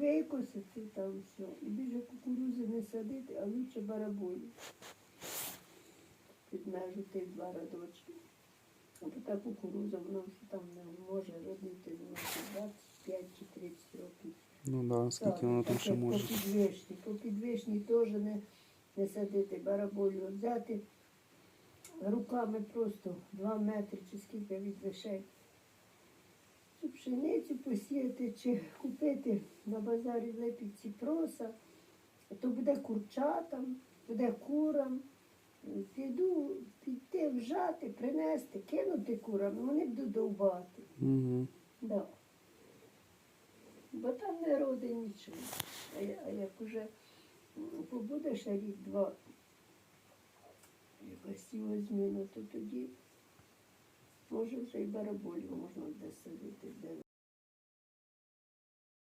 викосити там все. І більше кукурузи не садити, а лучше бараболі. Під межу тих два радочки. А така кукуруза, вона вже там не може родити ну, 25 чи 30 років. Ну да, скільки Так, воно там ще може. По підвишні. По підвишні теж не, не садити бараболю, взяти руками просто 2 метри чи скільки від вишей. Цю пшеницю посіяти чи купити на базарі Липівці проса, то буде курчатам, буде курам. Піду піти вжати, принести, кинути курам, вони будуть довбати. Угу. Да. Бо там не роди нічого. А, а як уже м, побуде ще рік-два, якась його зміна, то тоді може вже і бараболю можна де садити, де